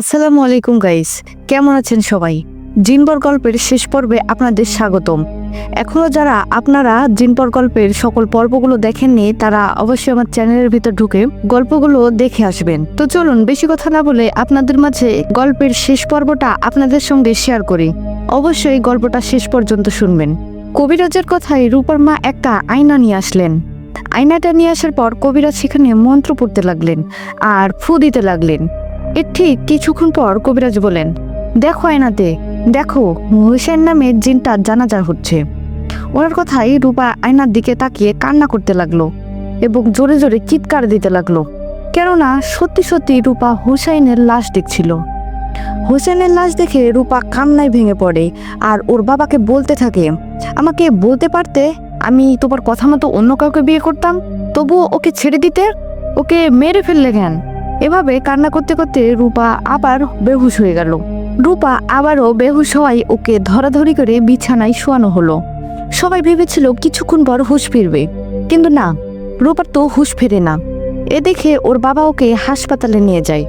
আসসালামু আলাইকুম গাইস কেমন আছেন সবাই? জিনবর গল্পের শেষ পর্বে আপনাদের স্বাগতম। এখনও যারা আপনারা জিনবর গল্পের সকল পর্বগুলো দেখেননি, তারা অবশ্যই আমার চ্যানেলের ভিতর ঢুকে গল্পগুলো দেখে আসবেন। তো চলুন, বেশি কথা না বলে আপনাদের মাঝে গল্পের শেষ পর্বটা আপনাদের সঙ্গে শেয়ার করি। অবশ্যই গল্পটা শেষ পর্যন্ত শুনবেন। কবিরাজের কথায় রূপার মা একটা আয়না নিয়ে আসলেন। আয়নাটা নিয়ে আসার পর কবিরাজ সেখানে মন্ত্র পড়তে লাগলেন আর ফু দিতে লাগলেন। এর ঠিক কিছুক্ষণ পর কবিরাজ বলেন, দেখো আয়নাতে, দেখো হুসেন নামে জিনটা জানাজা হচ্ছে। ওনার কথাই রূপা আয়নার দিকে তাকিয়ে কান্না করতে লাগল এবং জোরে জোরে চিৎকার দিতে লাগল, কেননা সত্যি সত্যি রূপা হুসাইনের লাশ দেখছিল। হোসেনের লাশ দেখে রূপা কান্নায় ভেঙে পড়ে আর ওর বাবাকে বলতে থাকে, আমাকে বলতে পারতে আমি তোমার কথা মতো অন্য কাউকে বিয়ে করতাম? তবুও ওকে ছেড়ে দিতে? ওকে মেরে ফেললে কেন? এভাবে কান্না করতে করতে রূপা আবার বেহুশ হয়ে গেল। রূপা আবারও বেহুশ হওয়ায় ওকে ধরাধরি করে বিছানায় শোয়ানো হলো। সবাই ভেবেছিল কিছুক্ষণ পর হুঁশ ফিরবে। কিন্তু না, রূপার তো হুঁশ ফেরে না। এ দেখে ওর বাবা ওকে হাসপাতালে নিয়ে যায়।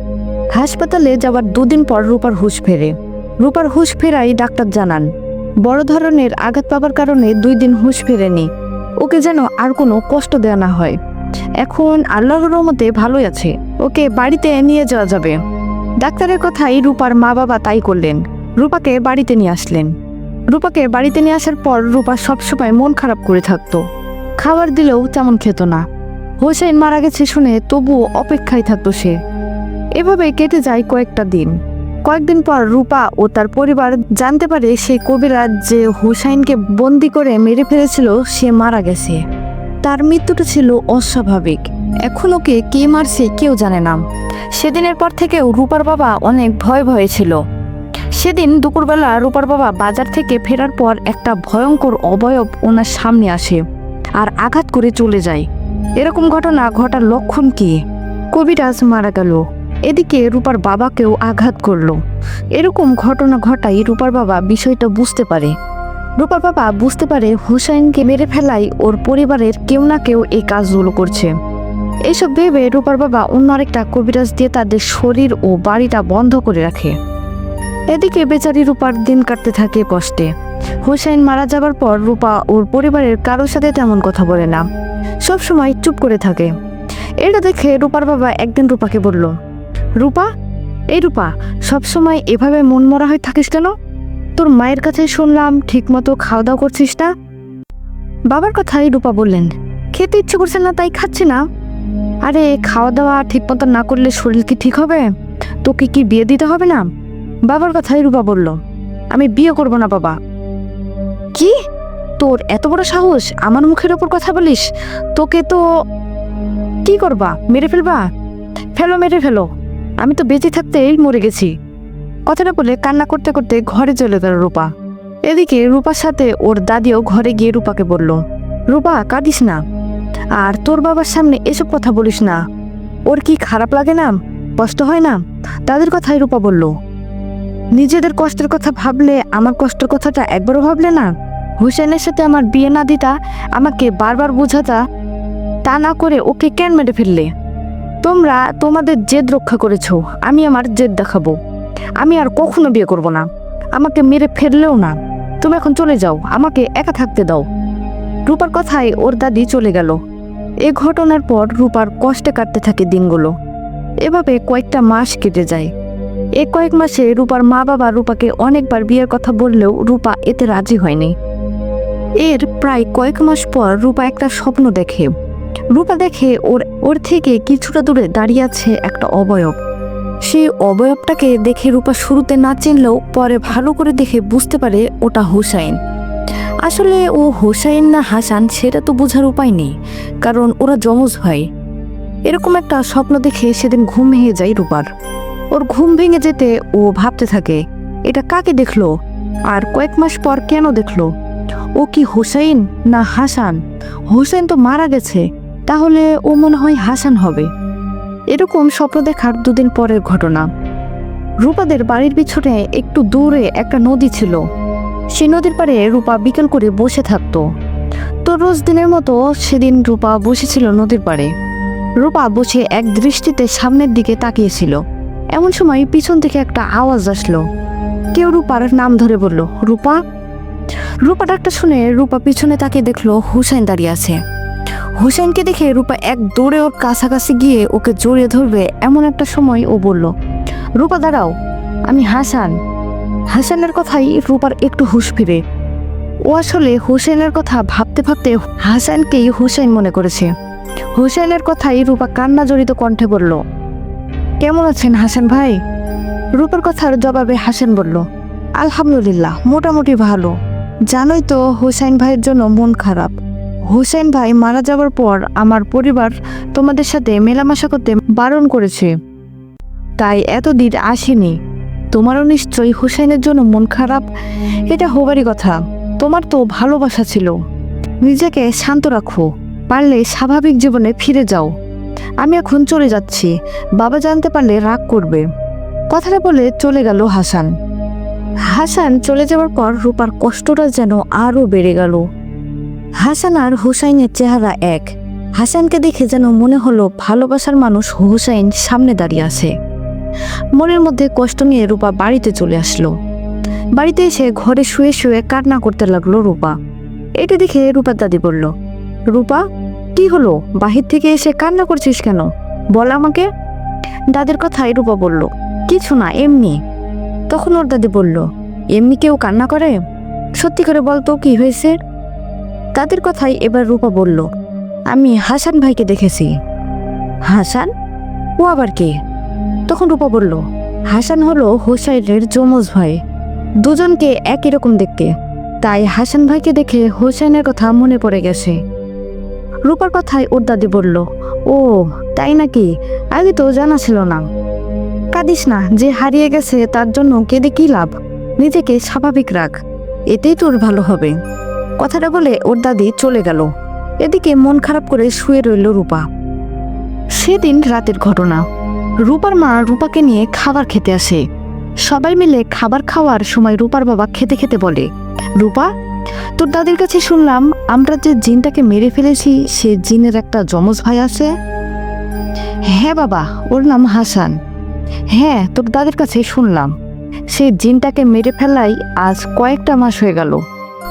হাসপাতালে যাওয়ার দুদিন পর রূপার হুঁশ ফেরে। রূপার হুঁশ ফেরাই ডাক্তার জানান, বড় ধরনের আঘাত পাবার কারণে দুই দিন হুঁশ ফেরেনি। ওকে যেন আর কোনো কষ্ট দেওয়া না হয়। এখন আল্লাহর রহমতে ভালোই আছে। ওকে বাড়িতে নিয়ে যাওয়া যাবে। ডাক্তারের কথাই রূপার মা বাবা তাই করলেন। রূপাকে বাড়িতে নিয়ে আসলেন। রূপাকে বাড়িতে নিয়ে আসার পর রূপা সবসময় মন খারাপ করে থাকতো। খাবার দিলেও তেমন খেত না। হোসেন মারা গেছে শুনে তবুও অপেক্ষায় থাকতো সে। এভাবে কেটে যায় কয়েকটা দিন। কয়েকদিন পর রূপা ও তার পরিবার জানতে পারে সেই কবিরাজ যে হুসাইনকে বন্দি করে মেরে ফেলেছিল, সে মারা গেছে। তার মৃত্যুটা ছিল অস্বাভাবিক। এখন ওকে কে মারছে কেউ জানে না। সেদিনের পর থেকেও রূপার বাবা অনেক ভয় ভয়ে ছিল। সেদিন দুপুরবেলা রূপার বাবা বাজার থেকে ফেরার পর একটা ভয়ঙ্কর অবয়ব ওনার সামনে আসে আর আঘাত করে চলে যায়। এরকম ঘটনা ঘটার লক্ষণ কি? কবিরাজ মারা গেল। এদিকে রূপার বাবাকেও আঘাত করল। এরকম ঘটনা ঘটাই রূপার বাবা বিষয়টা বুঝতে পারে। রূপার বাবা বুঝতে পারে হুসাইনকে মেরে ফেলাই ওর পরিবারের কেউ না কেউ এই কাজগুলো করছে। এইসব ভেবে রূপার বাবা অন্য আরেকটা কবিরাজ দিয়ে তাদের শরীর ও বাড়িটা বন্ধ করে রাখে। এদিকে বেচারি রূপার দিন কাটতে থাকে কষ্টে। হুসাইন মারা যাবার পর রূপা ওর পরিবারের কারোর সাথে তেমন কথা বলে না। সব সময় চুপ করে থাকে। এটা দেখে রূপার বাবা একদিন রূপাকে বলল, রূপা, এই রূপা সবসময় এভাবে মন মরা হয়ে থাকিস কেন? তোর মায়ের কাছে শুনলাম ঠিকমতো খাওয়া দাওয়া করছিস না? বাবার কথাই রূপা বললেন, খেতে ইচ্ছে করছে না, তাই খাচ্ছি না। আরে খাওয়া দাওয়া ঠিকমতো না করলে শরীর কি ঠিক হবে? তোকে কি বিয়ে দিতে হবে না? বাবার কথাই রূপা বলল। আমি বিয়ে করব না, বাবা। কি? তোর এত বড় সাহস? আমার মুখের ওপর কথা বলিস? তোকে তো কি করবা? মেরে ফেলবা? ফেলো, মেরে ফেলো। আমি তো বেঁচে থাকতেই মরে গেছি। কথাটা বলে কান্না করতে করতে ঘরে চলে গেল রূপা। এদিকে রূপার সাথে ওর দাদিও ঘরে গিয়ে রূপাকে বলল, রূপা, কাঁদিস না। আর তোর বাবার সামনে এসব কথা বলিস না। ওর কি খারাপ লাগে না? কষ্ট হয় না? তাদের কথাই রূপা বলল। নিজেদের কষ্টের কথা ভাবলে আমার কষ্টের কথাটা একবারও ভাবলে না? হুসেনের সাথে আমার বিয়ে না দিতা, আমাকে বারবার বোঝাতা, তা না করে ওকে কেন মেরে ফেললে? তোমরা তোমাদের জেদ রক্ষা করেছ, আমি আমার জেদ দেখাবো। আমি আর কখনো বিয়ে করব না। আমাকে মেরে ফেললেও না। তুমি এখন চলে যাও, আমাকে একা থাকতে দাও। রূপার কথায় ওর দাদি চলে গেল। এ ঘটনার পর রূপার কষ্টে কাটতে থাকে দিনগুলো। এভাবে কয়েকটা মাস কেটে যায়। এ কয়েক মাসে রূপার মা বাবা রূপাকে অনেকবার বিয়ের কথা বললেও রূপা এতে রাজি হয়নি। এর প্রায় কয়েক মাস পর রূপা একটা স্বপ্ন দেখে। রূপা দেখে ওর ওর থেকে কিছুটা দূরে দাঁড়িয়ে আছে একটা অবয়ব। সেই অবয়বটাকে দেখে রূপা শুরুতে না চিনলেও পরে ভালো করে দেখে বুঝতে পারে ওটা হুসাইন। আসলে ও হোসাইন না হাসান, সেটা তো বোঝার উপায় নেই, কারণ ওরা জমজ হয় এরকম একটা স্বপ্ন দেখে সেদিন ঘুম ভেঙে যায় রূপার। ওর ঘুম ভেঙে যেতে ও ভাবতে থাকে, এটা কাকে দেখল? আর কয়েক মাস পর কেন দেখল? ও কি হোসাইন না হাসান? হুসেন তো মারা গেছে, তাহলে ও মনে হয় হাসান হবে। এরকম স্বপ্ন দেখার দুদিন পরের ঘটনা। রূপাদের বাড়ির পিছনে একটু দূরে একটা নদী ছিল। সেই নদীর পাড়ে রূপা বিকেল করে বসে থাকতো। তো রোজ দিনের মতো সেদিন রূপা বসেছিল নদীর পাড়ে। রূপা বসে এক দৃষ্টিতে সামনের দিকে তাকিয়েছিল। এমন সময় পিছন থেকে একটা আওয়াজ আসলো। কেউ রূপার নাম ধরে বলল, রূপা? রূপা ডাকটা শুনে রূপা পিছনে তাকে দেখল হুসেন দাঁড়িয়ে আছে। হুসেনকে দেখে রূপা এক দৌড়ে ওর কাছাকাছি গিয়ে ওকে জড়িয়ে ধরবে এমন একটা সময় ও বলল, রূপা, দাঁড়াও, আমি হাসান। হাসানের কথাই রূপার একটু হুশ ফিরে। ও আসলে হুসেনের কথা ভাবতে ভাবতে হাসানকেই হুসেন মনে করেছে। হুসাইনের কথাই রূপা কান্না জড়িত কণ্ঠে বলল, কেমন আছেন হাসান ভাই? রূপার কথার জবাবে হাসান বলল, আলহামদুলিল্লাহ, মোটামুটি ভালো। জানোই তো হুসাইন ভাইয়ের জন্য মন খারাপ। হুসাইন ভাই মারা যাওয়ার পর আমার পরিবার তোমাদের সাথে মেলামেশা করতে বারণ করেছে। তাই এতদিন আসেনি। তোমারও নিশ্চয়ই হুসাইনের জন্য মন খারাপ? এটা হবারই কথা। তোমার তো ভালোবাসা ছিল। নিজেকে শান্ত রাখো। পারলে স্বাভাবিক জীবনে ফিরে যাও। আমি এখন চলে যাচ্ছি। বাবা জানতে পারলে রাগ করবে। কথাটা বলে চলে গেল হাসান। হাসান চলে যাওয়ার পর রূপার কষ্টটা যেন আরও বেড়ে গেল। হাসান আর হুসাইনের চেহারা এক। হাসানকে দেখে যেন মনে হলো ভালোবাসার মানুষ হুসাইন সামনে দাঁড়িয়ে আছে। মনের মধ্যে কষ্ট নিয়ে রূপা বাড়িতে চলে আসলো। বাড়িতে এসে ঘরে শুয়ে শুয়ে কান্না করতে লাগল রূপা। এটা দেখে রূপার দাদি বলল, রূপা, কি হলো? বাহির থেকে এসে কান্না করছিস কেন? বল আমাকে। দাদির কথাই রূপা বলল, কিছু না, এমনি। তখন ওর দাদি বলল, এমনি কেউ কান্না করে? সত্যি করে বলতো কি হয়েছে? দাদির কথাই এবার রূপা বলল, আমি হাসান ভাইকে দেখেছি। হাসান? ও আবার কে? তখন রূপা বলল, হাসান হলো হোসাইনের যমজ ভাই। দুজনকে একই রকম দেখতে। তাই হাসান ভাইকে দেখে হোসেনের কথা মনে পড়ে গেছে। রূপার কথায় ওর দাদি বলল, ও, তাই নাকি? আগে তো জানা ছিল না। কাঁদিস না, যে হারিয়ে গেছে তার জন্য কেঁদে কি লাভ? নিজেকে স্বাভাবিক রাখ। এতেই তোর ভালো হবে। কথাটা বলে ওর দাদি চলে গেল। এদিকে মন খারাপ করে শুয়ে রইল রূপা। সেদিন রাতের ঘটনা। রূপার মা রূপাকে নিয়ে খাবার খেতে আসে। সবাই মিলে খাবার খাওয়ার সময় রূপার বাবা খেতে খেতে বলে, রূপা, তোর দাদির কাছে শুনলাম আমরা যে জিনটাকে মেরে ফেলেছি, সে জিনের একটা যমজ ভাই আছে। হ্যাঁ বাবা, ওর নাম হাসান। হ্যাঁ তোর দাদির কাছে শুনলাম। সে জিনটাকে মেরে ফেলাই আজ কয়েকটা মাস হয়ে গেল।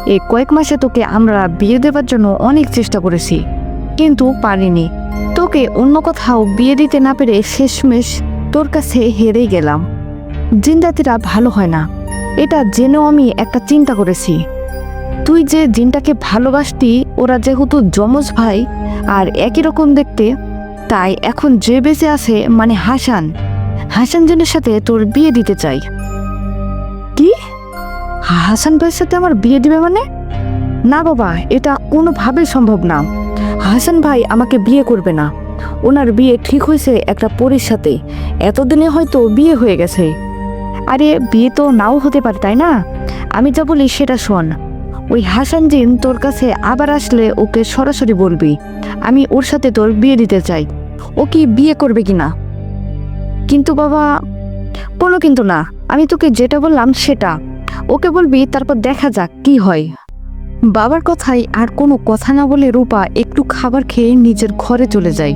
এই কয়েক মাসে তোকে আমরা বিয়ে দেবার জন্য অনেক চেষ্টা করেছি, কিন্তু পারিনি। তোকে অন্য কোথাও বিয়ে দিতে না পেরে শেষমেশ তোর কাছে হেরেই গেলাম। জিনজাতিরা ভালো হয় না। এটা জেনেও আমি একটা চিন্তা করেছি। তুই যে জিনটাকে ভালোবাসতি, ওরা যেহেতু যমজ ভাই আর একই রকম দেখতে, তাই এখন যে বেঁচে আছে মানে হাসান। হাসান জিনের সাথে তোর বিয়ে দিতে চাই। কি? হাসান ভাইয়ের সাথে আমার বিয়ে দিবে মানে? না বাবা, এটা কোনোভাবেই সম্ভব না। হাসান ভাই আমাকে বিয়ে করবে না। ওনার বিয়ে ঠিক হয়েছে একটা পরীর সাথে। এতদিনে হয়তো বিয়ে হয়ে গেছে। আরে, বিয়ে তো নাও হতে পারে, তাই না? আমি যা বলি সেটা শোন। ওই হাসান জিন তোর কাছে আবার আসলে ওকে সরাসরি বলবি। আমি ওর সাথে তোর বিয়ে দিতে চাই। ও কি বিয়ে করবে কি না কিন্তু বাবা, বলো কিন্তু না। আমি তোকে যেটা বললাম সেটা। ওকে বলবি, তারপর দেখা যাক কি হয়। বাবার কথাই আর কোনো কথা না বলে রূপা একটু খাবার খেয়ে নিজের ঘরে চলে যায়।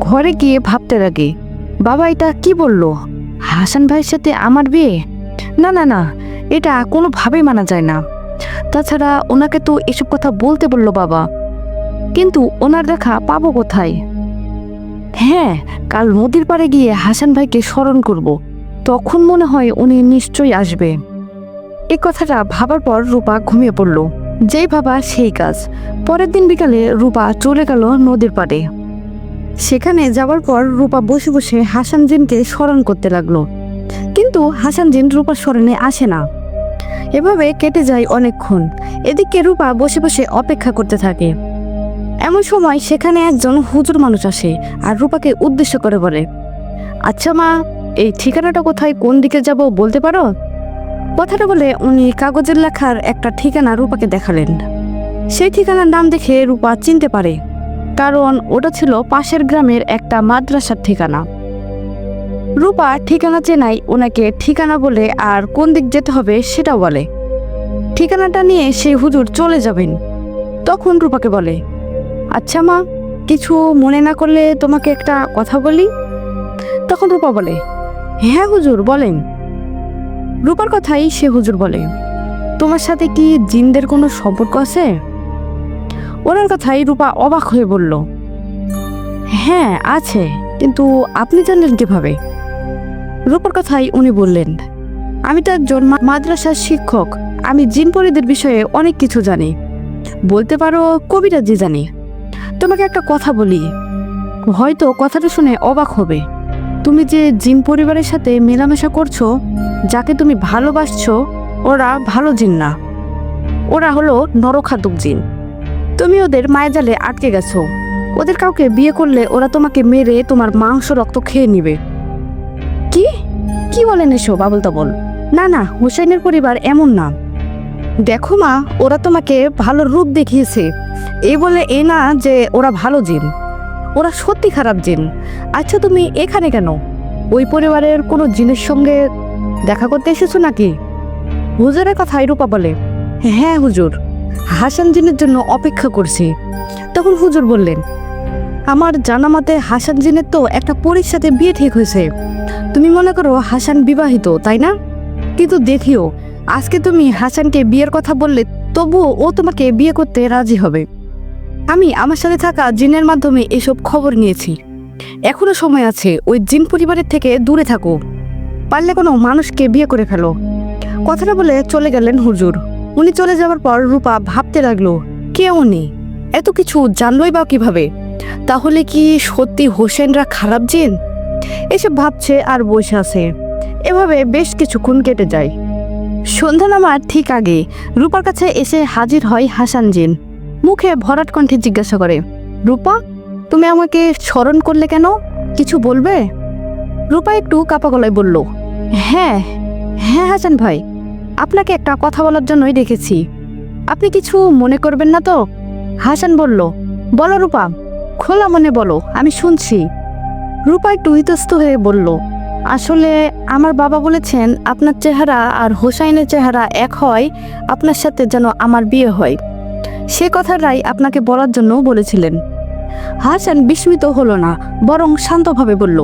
ঘরে গিয়ে ভাবতে লাগে, বাবা, এটা কি বলল? হাসান ভাইয়ের সাথে আমার বিয়ে? না না না, এটা কোনোভাবেই মানা যায় না। তাছাড়া ওনাকে তো এসব কথা বলতে বলল বাবা। কিন্তু ওনার দেখা পাবো কোথায়? হ্যাঁ কাল নদীর পাড়ে গিয়ে হাসান ভাইকে স্মরণ করব। তখন মনে হয় উনি নিশ্চয়ই আসবে। এ কথাটা ভাবার পর রূপা ঘুমিয়ে পড়ল। যেই ভাবা সেই কাজ। পরের দিন বিকালে রূপা চলে গেল নদীর পাড়ে। সেখানে যাওয়ার পর রূপা বসে বসে হাসান জিনকে স্মরণ করতে লাগল। কিন্তু হাসান জিন রূপার স্মরণে আসে না। এভাবে কেটে যায় অনেকক্ষণ। এদিকে রূপা বসে বসে অপেক্ষা করতে থাকে। এমন সময় সেখানে একজন হুজুর মানুষ আসে আর রূপাকে উদ্দেশ্য করে বলে আচ্ছা মা, এই ঠিকানাটা কোথায়, কোন দিকে যাব বলতে পারো? কথাটা বলে উনি কাগজের লেখার একটা ঠিকানা রূপাকে দেখালেন। সেই ঠিকানার নাম দেখে রূপা চিনতে পারে, কারণ ওটা ছিল পাশের গ্রামের একটা মাদ্রাসার ঠিকানা। রূপা ঠিকানা চেনাই ওনাকে ঠিকানা বলে আর কোন দিক যেতে হবে সেটা বলে। ঠিকানাটা নিয়ে সেই হুজুর চলে যাবেন। তখন রূপাকে বলে আচ্ছা মা, কিছু মনে না করলে তোমাকে একটা কথা বলি? তখন রূপা বলে হ্যাঁ হুজুর, বলেন। রূপার কথাই সে হুজুর বলে। তোমার সাথে কি জিনদের কোনো সম্পর্ক আছে? ওনার কথাই রূপা অবাক হয়ে বলল হ্যাঁ আছে, কিন্তু আপনি জানলেন কীভাবে? রূপার কথাই উনি বললেন, আমি তো একজন মাদ্রাসার শিক্ষক। আমি জিন পরিদের বিষয়ে অনেক কিছু জানি। বলতে পারো কবিরাজি জানি। তোমাকে একটা কথা বলি। হয়তো কথাটা শুনে অবাক হবে। তুমি যে জিন পরিবারের সাথে মেলামেশা করছ, যাকে তুমি ভালোবাসছো, ওরা ভালো জিন না। ওরা হলো নরখাতক জিন তুমি ওদের মায়াজালে আটকে গেছো। ওদের কাউকে বিয়ে করলে ওরা তোমাকে মেরে তোমার মাংস রক্ত খেয়ে নিবে। কি? কি বলেন এসো বাবুল তাবল না না, হুসাইনের পরিবার এমন না। দেখো মা, ওরা তোমাকে ভালো রূপ দেখিয়েছে। এই বলে এ না যে ওরা ভালো জিন ওরা সত্যি খারাপ জিন। আচ্ছা তুমি এখানে কেন? ওই পরিবারের কোনো জিনের সঙ্গে দেখা করতে এসেছ নাকি? হুজুরের কথা রূপা বলে। হ্যাঁ হুজুর। হাসান জিনের জন্য অপেক্ষা করছি। তখন হুজুর বললেন, আমার জানা মতে হাসান জিনের তো একটা পরীর সাথে বিয়ে ঠিক হয়েছে। তুমি মনে করো হাসান বিবাহিত, তাই না? কিন্তু দেখিও, আজকে তুমি হাসানকে বিয়ের কথা বললে তবুও ও তোমাকে বিয়ে করতে রাজি হবে। আমি আমার সাথে থাকা জিনের মাধ্যমে এসব খবর নিয়েছি। এখনও সময় আছে, ওই জিন পরিবারের থেকে দূরে থাকো। পারলে কোনো মানুষকে বিয়ে করে ফেলো। কথাটা বলে চলে গেলেন হুজুর। উনি চলে যাওয়ার পর রূপা ভাবতে লাগল, কে উনি? এত কিছু জানলই বা কীভাবে? তাহলে কি সত্যি হোসেনরা খারাপ জিন? এসব ভাবছে আর বসে আছে। এভাবে বেশ কিছুক্ষণ কেটে যায়। সন্ধ্যা নামার ঠিক আগে রূপার কাছে এসে হাজির হয় হাসান জিন। মুখে ভরাট কণ্ঠে জিজ্ঞাসা করে, রূপা, তুমি আমাকে স্মরণ করলে কেন? কিছু বলবে? রূপা একটু কাপা গলায় বলল হ্যাঁ হ্যাঁ হাসান ভাই, আপনাকে একটা কথা বলার জন্যই ডেকেছি। আপনি কিছু মনে করবেন না তো? হাসান বলল, বলো রূপা, খোলা মনে বলো, আমি শুনছি। রূপা একটু ইতস্ত হয়ে বলল, আসলে আমার বাবা বলেছেন, আপনার চেহারা আর হোসাইনের চেহারা এক হয়, আপনার সাথে যেন আমার বিয়ে হয়। সে কথাটাই আপনাকে বলার জন্য বলেছিলেন। হাসান বিস্মিত হলো না, বরং শান্তভাবে বলল,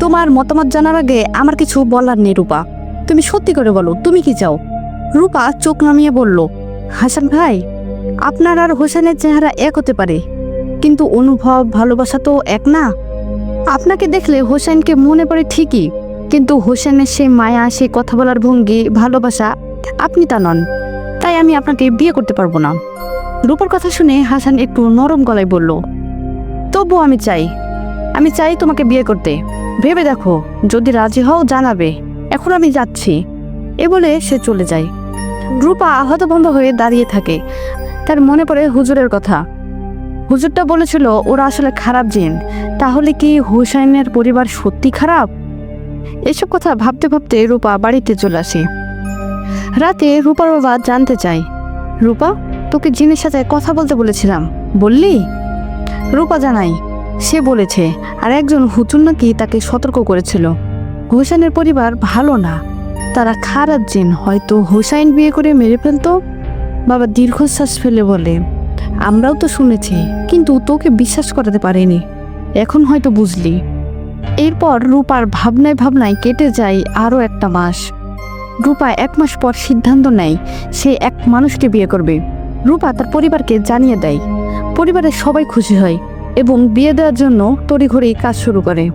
তোমার মতামত জানার আগে আমার কিছু বলার নেই, রূপা। তুমি সত্যি করে বলো, তুমি কি চাও? রূপা চোখ নামিয়ে বলল, হাসান ভাই, আপনার আর হোসেনের চেহারা এক হতে পারে, কিন্তু অনুভব, ভালোবাসা তো এক না। আপনাকে দেখলে হোসেনকে মনে পড়ে ঠিকই, কিন্তু হোসেনের সেই মায়া সেই কথা বলার ভঙ্গি, ভালোবাসা, আপনি তা নন। তাই আমি আপনাকে বিয়ে করতে পারব না। রূপার কথা শুনে হাসান একটু নরম গলায় বলল তবু আমি চাই। আমি চাই তোমাকে বিয়ে করতে। ভেবে দেখো, যদি রাজি হও জানাবে। এখন আমি যাচ্ছি। এ বলে সে চলে যায়। রূপা হতভম্ব হয়ে দাঁড়িয়ে থাকে। তার মনে পড়ে হুজুরের কথা। হুজুরটা বলেছিল, ওরা আসলে খারাপ জিন। তাহলে কি হুসাইনের পরিবার সত্যি খারাপ? এসব কথা ভাবতে ভাবতে রূপা বাড়িতে চলে আসে। রাতে রূপার বাবা জানতে চায়, রূপা তোকে জিনের সাথে কথা বলতে বলেছিলাম। বললি? রূপা জানাই, সে বলেছে, আর একজন হুতুন নাকি তাকে সতর্ক করেছিল। হুসাইনের পরিবার ভালো না। তারা খারাপ জিন, হয়তো হুসাইন বিয়ে করে মেরে ফেলতো, বাবা দীর্ঘশ্বাস ফেলে বলে, আমরাও তো শুনেছি, কিন্তু তোকে বিশ্বাস করাতে পারিনি। এখন হয়তো বুঝলি। এরপর রূপার ভাবনায় ভাবনায় কেটে যায় আরও একটা মাস। রূপা এক মাস পর সিদ্ধান্ত নেয়, সে এক মানুষকে বিয়ে করবে। রূপা তার পরিবারকে জানিয়ে দেয়। পরিবারের সবাই খুশি হয় এবং বিয়ে দেওয়ার জন্য তড়িঘড়ি কাজ শুরু করে।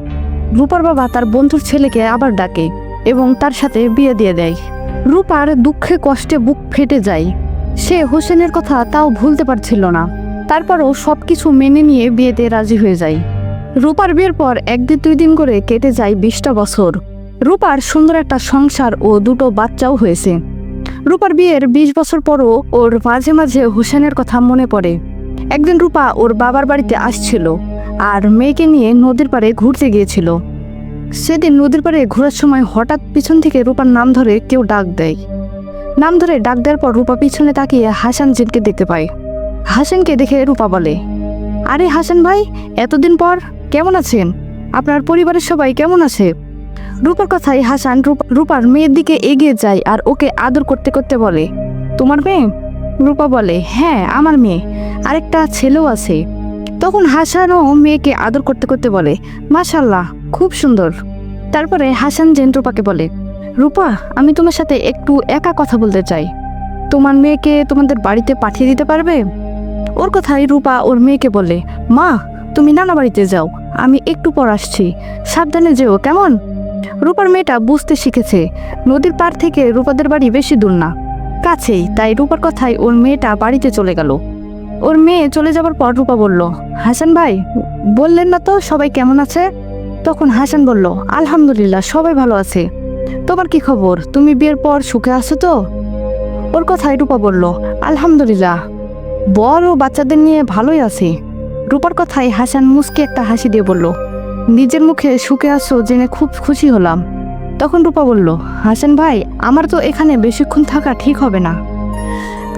রূপার বাবা তার বন্ধুর ছেলেকে আবার ডাকে এবং তার সাথে বিয়ে দিয়ে দেয়। রূপার দুঃখে কষ্টে বুক ফেটে যায়। সে হোসেনের কথা তাও ভুলতে পারছিল না। তারপরও সব কিছু মেনে নিয়ে বিয়েতে রাজি হয়ে যায়। রূপার বিয়ের পর একদিন দুই দিন করে কেটে যায় বিশটা বছর। রূপার সুন্দর একটা সংসার ও দুটো বাচ্চাও হয়েছে। রূপার বিয়ের বিশ বছর পরও ওর মাঝে মাঝে হোসেনের কথা মনে পড়ে। একদিন রূপা ওর বাবার বাড়িতে আসছিল আর মেয়েকে নিয়ে নদীর পাড়ে ঘুরতে গিয়েছিল। সেদিন নদীর পাড়ে ঘোরার সময় হঠাৎ পিছন থেকে রূপার নাম ধরে কেউ ডাক দেয়। নাম ধরে ডাক দেওয়ার পর রূপা পিছনে তাকিয়ে হাসান জিনকে দেখতে পায়। হাসানকে দেখে রূপা বলে, আরে হাসান ভাই, এতদিন পর কেমন আছেন? আপনার পরিবারের সবাই কেমন আছে? রূপার কথাই হাসান রূপ- রূপার মেয়ের দিকে এগিয়ে যায় আর ওকে আদর করতে করতে বলে, তোমার মেয়ে? রূপা বলে হ্যাঁ আমার মেয়ে। আরেকটা ছেলেও আছে। তখন হাসানও মেয়েকে আদর করতে করতে বলে মাশাল্লাহ খুব সুন্দর। তারপরে হাসান জেন রূপাকে বলে, রূপা, আমি তোমার সাথে একটু একা কথা বলতে চাই। তোমার মেয়েকে তোমাদের বাড়িতে পাঠিয়ে দিতে পারবে? ওর কথাই রূপা ওর মেয়েকে বলে, মা, তুমি নানা বাড়িতে যাও, আমি একটু পর আসছি। সাবধানে যেও, কেমন? রূপার মেয়েটা বুঝতে শিখেছে। নদীর পার থেকে রূপাদের বাড়ি বেশি দূর না। কাছেই, তাই রূপার কথায় ওর মেয়েটা বাড়িতে চলে গেল। ওর মেয়ে চলে যাবার পর রূপা বলল, হাসান ভাই, বললেন না তো সবাই কেমন আছে? তখন হাসান বলল, আলহামদুলিল্লাহ, সবাই ভালো আছে। তোমার কি খবর? তুমি বিয়ের পর সুখে আছো তো? ওর কথায় রূপা বলল, আলহামদুলিল্লাহ ও বাচ্চাদের নিয়ে ভালোই আছি। রূপার কথায় হাসান মুসকে একটা হাসি দিয়ে বলল নিজের মুখে সুখে আছো জেনে খুব খুশি হলাম। তখন রূপা বলল, হাসান ভাই, আমার তো এখানে বেশিক্ষণ থাকা ঠিক হবে না।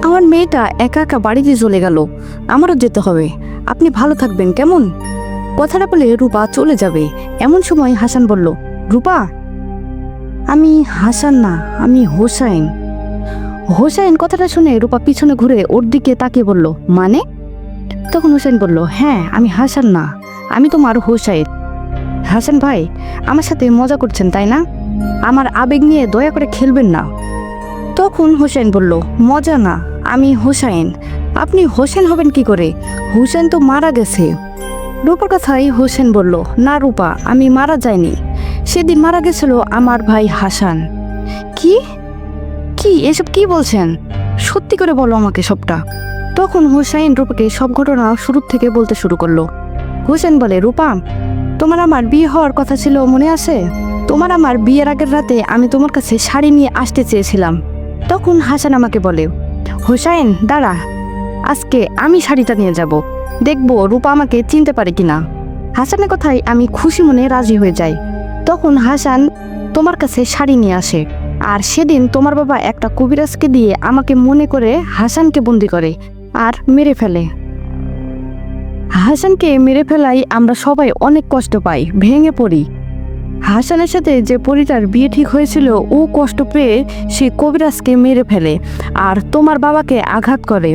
আমার মেয়েটা একা একা বাড়িতে চলে গেল, আমারও যেতে হবে। আপনি ভালো থাকবেন, কেমন? কথাটা বলে রূপা চলে যাবে। এমন সময় হাসান বলল, রূপা, আমি হাসান না, আমি হোসাইন। হোসাইন কথাটা শুনে রূপা পিছনে ঘুরে ওর দিকে তাকিয়ে বলল মানে? তখন হোসেন বলল হ্যাঁ আমি হাসান না, আমি তোমার হোসাইন। হাসান ভাই, আমার সাথে মজা করছেন, তাই না? আমার আবেগ নিয়ে দয়া করে খেলবেন না। তখন হোসেন বলল, মজা না, আমি হোসাইন। আপনি হোসেন হবেন কি করে? হোসেন তো মারা গেছে। রূপার কথাই হোসেন বলল, না রূপা, আমি মারা যাইনি। সেদিন মারা গেছিল আমার ভাই হাসান। কি? কি? এসব কি বলছেন? সত্যি করে বলো আমাকে সবটা। তখন হুসাইন রূপাকে সব ঘটনা শুরু থেকে বলতে শুরু করল। হুসেন বলে, রূপা তোমার আমার বিয়ে হওয়ার কথা ছিল, মনে আছে? তোমার আমার বিয়ের আগের রাতে আমি তোমার কাছে শাড়ি নিয়ে আসতে চেয়েছিলাম। তখন হাসান আমাকে বলে, হুসাইন, দাঁড়া। আজকে আমি শাড়িটা নিয়ে যাব। দেখব রূপা আমাকে চিনতে পারে কিনা। হাসানের কথায় আমি খুশি মনে রাজি হয়ে যাই। তখন হাসান তোমার কাছে শাড়ি নিয়ে আসে আর সেদিন তোমার বাবা একটা কবিরাজকে দিয়ে আমাকে মনে করে হাসানকে বন্দি করে আর মেরে ফেলে। হাসানকে মেরে ফেলাই আমরা সবাই অনেক কষ্ট পাই, ভেঙে পড়ি। হাসানের সাথে যে পরিটার বিয়ে ঠিক হয়েছিল, ও কষ্ট পেয়ে সে কবিরাজকে মেরে ফেলে আর তোমার বাবাকে আঘাত করে।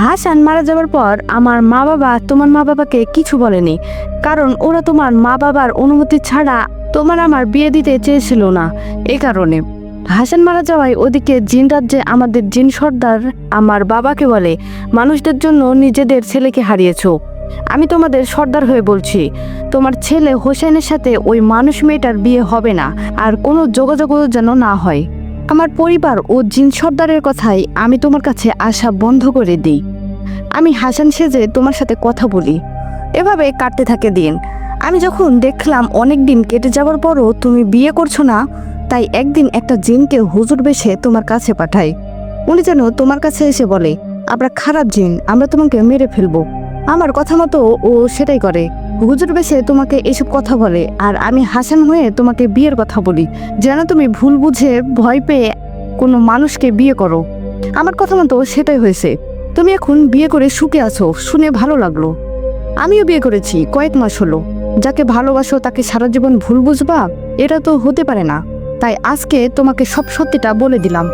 হাসান মারা যাওয়ার পর আমার মা বাবা তোমার মা বাবাকে কিছু বলেনি, কারণ ওরা তোমার মা বাবার অনুমতি ছাড়া তোমার আমার বিয়ে দিতে চেয়েছিল না, এ কারণে। হাসান মারা যাওয়ায় ওদিকে জিন রাজ্যে আমাদের জিন সর্দার আমার বাবাকে বলে, মানুষদের জন্য নিজেদের ছেলেকে হারিয়েছো। আমি তোমাদের সর্দার হয়ে বলছি, তোমার ছেলে হোসেনের সাথে ওই মানুষ মেয়েটার বিয়ে হবে না, আর কোনো যোগাযোগও যেন না হয়। আমার পরিবার ও জিন সর্দারের কথাই আমি তোমার কাছে আসা বন্ধ করে দিই। আমি হাসান সেজে তোমার সাথে কথা বলি। এভাবে কাটতে থাকে দিন। আমি যখন দেখলাম অনেক দিন কেটে যাওয়ার পরও তুমি বিয়ে করছ না তাই একদিন একটা জিনকে হুজুর বেশে তোমার কাছে পাঠাই। উনি যেন তোমার কাছে এসে বলে, আমরা খারাপ জিন, আমরা তোমাকে মেরে ফেলব। আমার কথা মতো ও সেটাই করে। হুজুর বেশে তোমাকে এসব কথা বলে, আর আমি হাসান হয়ে তোমাকে বিয়ের কথা বলি। যেন তুমি ভুল বুঝে ভয় পেয়ে কোনো মানুষকে বিয়ে করো। আমার কথা মতো সেটাই হয়েছে। তুমি এখন বিয়ে করে সুখে আছো, শুনে ভালো লাগল। আমিও বিয়ে করেছি, কয়েক মাস হলো। যাকে ভালোবাসো তাকে সারা জীবন ভুল বুঝবা, এটা তো হতে পারে না। তাই আজকে তোমাকে সব সত্যিটা বলে দিলাম।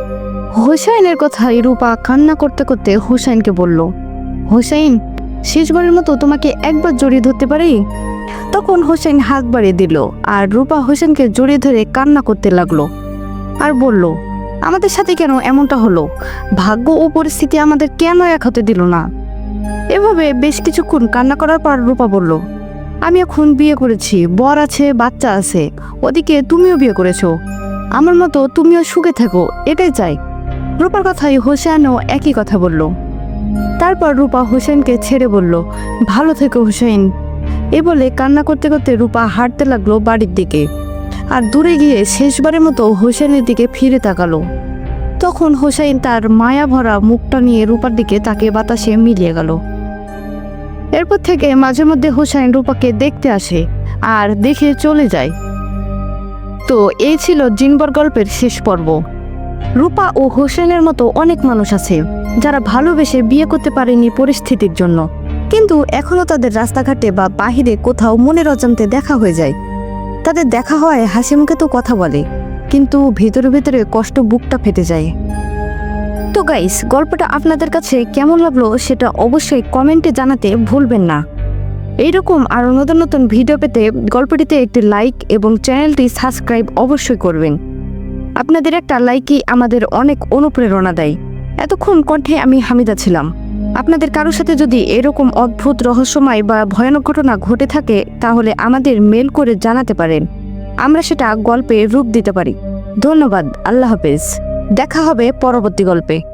হোসাইনের কথাই রূপা কান্না করতে করতে হোসাইনকে বলল, হোসাইন, শেষবারের মতো তোমাকে একবার জড়িয়ে ধরতে পারি? তখন হোসেন হাত বাড়িয়ে দিল আর রূপা হোসেনকে জড়িয়ে ধরে কান্না করতে লাগল আর বলল, আমাদের সাথে কেন এমনটা হলো? ভাগ্য ও পরিস্থিতি আমাদের কেন এক হতে দিল না? এভাবে বেশ কিছুক্ষণ কান্না করার পর রূপা বলল আমি এখন বিয়ে করেছি, বর আছে, বাচ্চা আছে। ওদিকে তুমিও বিয়ে করেছ। আমার মতো তুমিও সুখে থাকো, এটাই চাই। রূপার কথাই হোসেনও একই কথা বলল। তারপর রূপা হোসেনকে ছেড়ে বলল, ভালো থেকো হোসেন। এ বলে কান্না করতে করতে রূপা হাঁটতে লাগল বাড়ির দিকে। আর দূরে গিয়ে শেষবারের মতো হোসেনের দিকে ফিরে তাকালো। তখন হোসেন তার মায়া ভরা মুখটা নিয়ে রূপার দিকে তাকে বাতাসে মিলিয়ে গেল। এরপর থেকে মাঝে মধ্যে হোসেন রূপাকে দেখতে আসে আর দেখে চলে যায়। তো এই ছিল জিনবর গল্পের শেষ পর্ব। রূপা ও হোসেনের মতো অনেক মানুষ আছে, যারা ভালোবেসে বিয়ে করতে পারেনি পরিস্থিতির জন্য। কিন্তু এখনও তাদের রাস্তাঘাটে বা বাহিরে কোথাও মনের অজান্তে দেখা হয়ে যায়। তাদের দেখা হয় হাসি মুখে তো কথা বলে, কিন্তু ভেতরে ভেতরে কষ্ট বুকটা ফেটে যায়। তো গাইস গল্পটা আপনাদের কাছে কেমন লাগল সেটা অবশ্যই কমেন্টে জানাতে ভুলবেন না। এইরকম আরও নতুন নতুন ভিডিও পেতে গল্পটিতে একটি লাইক এবং চ্যানেলটি সাবস্ক্রাইব অবশ্যই করবেন। আপনাদের একটা লাইকই আমাদের অনেক অনুপ্রেরণা দেয়। এতক্ষণ কণ্ঠে আমি হামিদা ছিলাম। আপনাদের কারোর সাথে যদি এরকম অদ্ভুত রহস্যময় বা ভয়ানক ঘটনা ঘটে থাকে, তাহলে আমাদের মেল করে জানাতে পারেন। আমরা সেটা গল্পে রূপ দিতে পারি। ধন্যবাদ, আল্লাহ হাফেজ। দেখা হবে পরবর্তী গল্পে।